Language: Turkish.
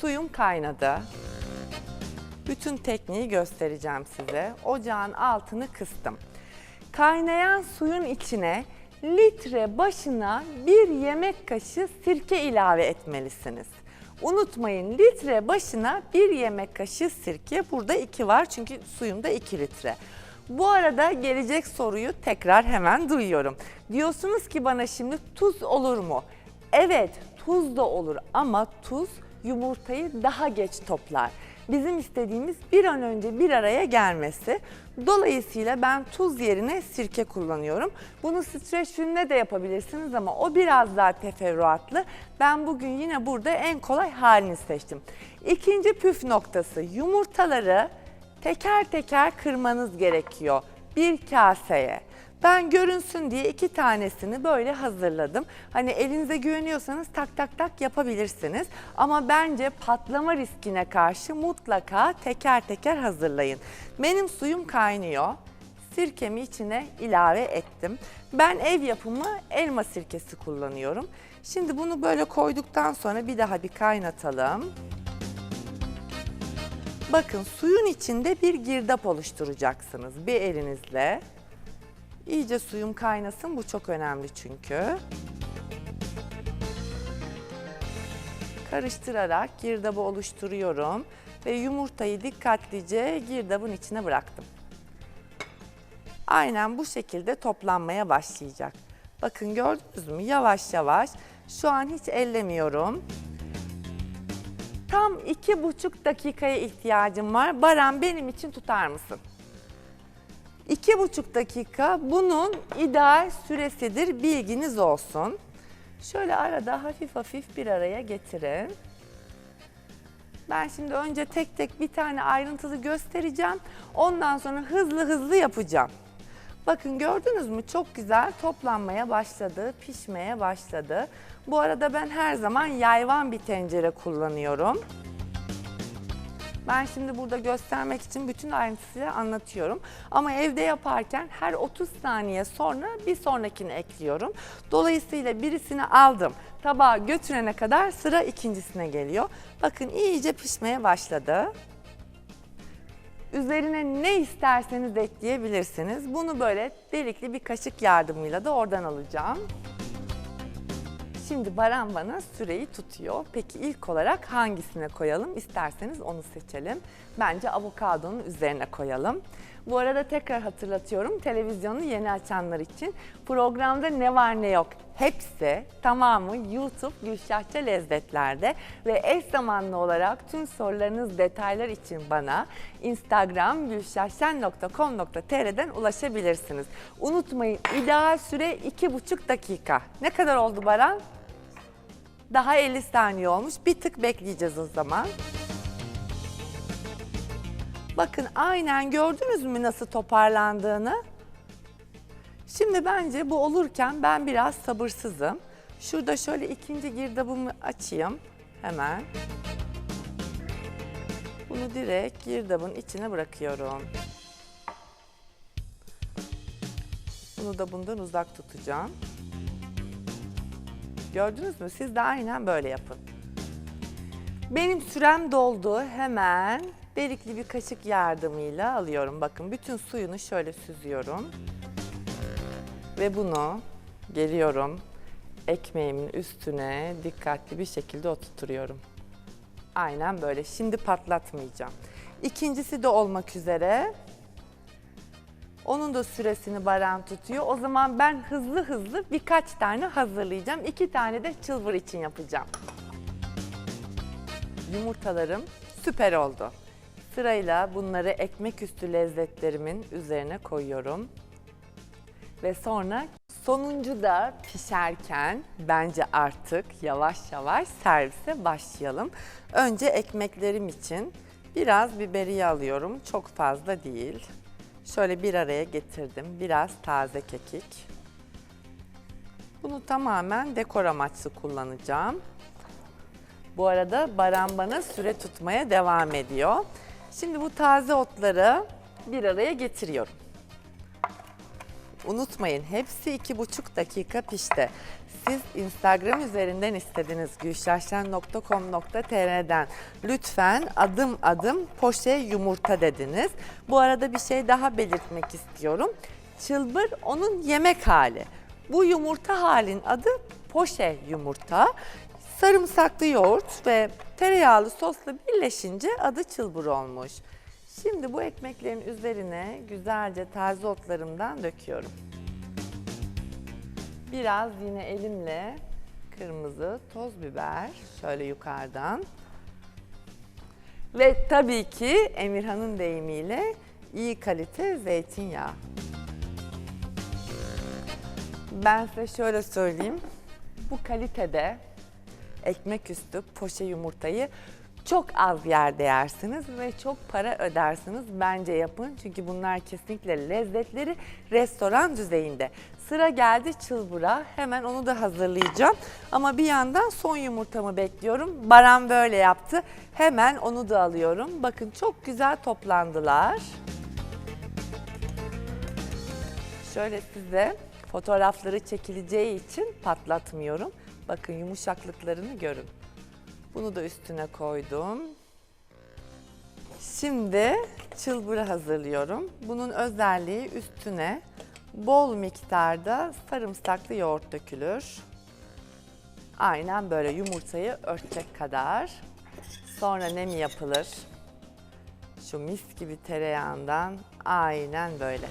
Suyum kaynadı. Bütün tekniği göstereceğim size. Ocağın altını kıstım. Kaynayan suyun içine litre başına bir yemek kaşığı sirke ilave etmelisiniz. Unutmayın litre başına bir yemek kaşığı sirke. Burada iki var çünkü suyumda 2 litre. Bu arada gelecek soruyu tekrar hemen duyuyorum. Diyorsunuz ki bana şimdi tuz olur mu? Evet tuz da olur ama tuz yumurtayı daha geç toplar. Bizim istediğimiz bir an önce bir araya gelmesi. Dolayısıyla ben tuz yerine sirke kullanıyorum. Bunu streç filmle de yapabilirsiniz ama o biraz daha teferruatlı. Ben bugün yine burada en kolay halini seçtim. İkinci püf noktası yumurtaları teker teker kırmanız gerekiyor bir kaseye. Ben görünsün diye iki tanesini böyle hazırladım. Hani elinize güveniyorsanız tak tak tak yapabilirsiniz. Ama bence patlama riskine karşı mutlaka teker teker hazırlayın. Benim suyum kaynıyor. Sirkemi içine ilave ettim. Ben ev yapımı elma sirkesi kullanıyorum. Şimdi bunu böyle koyduktan sonra bir daha bir kaynatalım. Bakın suyun içinde bir girdap oluşturacaksınız bir elinizle. İyice suyum kaynasın bu çok önemli çünkü. Karıştırarak girdabı oluşturuyorum ve yumurtayı dikkatlice girdabın içine bıraktım. Aynen bu şekilde toplanmaya başlayacak. Bakın gördünüz mü? Yavaş yavaş. Şu an hiç ellemiyorum. Tam iki buçuk dakikaya ihtiyacım var. Baran benim için tutar mısın? İki buçuk dakika bunun ideal süresidir bilginiz olsun. Şöyle arada hafif hafif bir araya getirin. Ben şimdi önce tek tek bir tane ayrıntılı göstereceğim. Ondan sonra hızlı hızlı yapacağım. Bakın gördünüz mü çok güzel toplanmaya başladı, pişmeye başladı. Bu arada ben her zaman yayvan bir tencere kullanıyorum. Ben şimdi burada göstermek için bütün ayrıntısıyla anlatıyorum. Ama evde yaparken her 30 saniye sonra bir sonrakini ekliyorum. Dolayısıyla birisini aldım. Tabağa götürene kadar sıra ikincisine geliyor. Bakın iyice pişmeye başladı. Üzerine ne isterseniz ekleyebilirsiniz. Bunu böyle delikli bir kaşık yardımıyla da oradan alacağım. Şimdi Baran bana süreyi tutuyor. Peki ilk olarak hangisine koyalım? İsterseniz onu seçelim. Bence avokadonun üzerine koyalım. Bu arada tekrar hatırlatıyorum televizyonu yeni açanlar için programda ne var ne yok hepsi tamamı YouTube Gülşahça Lezzetler'de ve eş zamanlı olarak tüm sorularınız detaylar için bana Instagram gülşahşen.com.tr'den ulaşabilirsiniz. Unutmayın ideal süre 2,5 dakika. Ne kadar oldu Baran? Daha 50 saniye olmuş. Bir tık bekleyeceğiz o zaman. Bakın aynen gördünüz mü nasıl toparlandığını? Şimdi bence bu olurken ben biraz sabırsızım. Şurada şöyle ikinci girdabımı açayım hemen. Bunu direkt girdabın içine bırakıyorum. Bunu da bundan uzak tutacağım. Gördünüz mü? Siz de aynen böyle yapın. Benim sürem doldu. Hemen delikli bir kaşık yardımıyla alıyorum. Bakın bütün suyunu şöyle süzüyorum. Ve bunu geliyorum ekmeğimin üstüne dikkatli bir şekilde oturtuyorum. Aynen böyle. Şimdi patlatmayacağım. İkincisi de olmak üzere. Onun da süresini Baran tutuyor. O zaman ben hızlı hızlı birkaç tane hazırlayacağım. İki tane de çılbır için yapacağım. Yumurtalarım süper oldu. Sırayla bunları ekmek üstü lezzetlerimin üzerine koyuyorum. Ve sonra sonuncu da pişerken bence artık yavaş yavaş servise başlayalım. Önce ekmeklerim için biraz biberiye alıyorum. Çok fazla değil. Şöyle bir araya getirdim. Biraz taze kekik. Bunu tamamen dekor amaçlı kullanacağım. Bu arada Baran bana süre tutmaya devam ediyor. Şimdi bu taze otları bir araya getiriyorum. Unutmayın hepsi iki buçuk dakika pişti. siz Instagram üzerinden istediniz gülşahşen.com.tr'den. Lütfen adım adım poşe yumurta dediniz. Bu arada bir şey daha belirtmek istiyorum. Çılbır onun yemek hali. Bu yumurta halin adı poşe yumurta. Sarımsaklı yoğurt ve tereyağlı sosla birleşince adı çılbır olmuş. Şimdi bu ekmeklerin üzerine güzelce taze otlarımdan döküyorum. Biraz yine elimle kırmızı toz biber şöyle yukarıdan. Ve tabii ki Emirhan'ın deyimiyle iyi kalite zeytinyağı. Ben size şöyle söyleyeyim. Bu kalitede ekmek üstü poşe yumurtayı çok az yerde yersiniz ve çok para ödersiniz. Bence yapın çünkü bunlar kesinlikle lezzetleri restoran düzeyinde. Sıra geldi çılbıra. Hemen onu da hazırlayacağım. Ama bir yandan son yumurtamı bekliyorum. Baran böyle yaptı. Hemen onu da alıyorum. Bakın çok güzel toplandılar. Şöyle size fotoğrafları çekileceği için patlatmıyorum. Bakın yumuşaklıklarını görün. Bunu da üstüne koydum. Şimdi çılbırı hazırlıyorum. Bunun özelliği üstüne bol miktarda sarımsaklı yoğurt dökülür. Aynen böyle yumurtayı örtecek kadar. Sonra ne yapılır? Şu mis gibi tereyağından aynen böyle.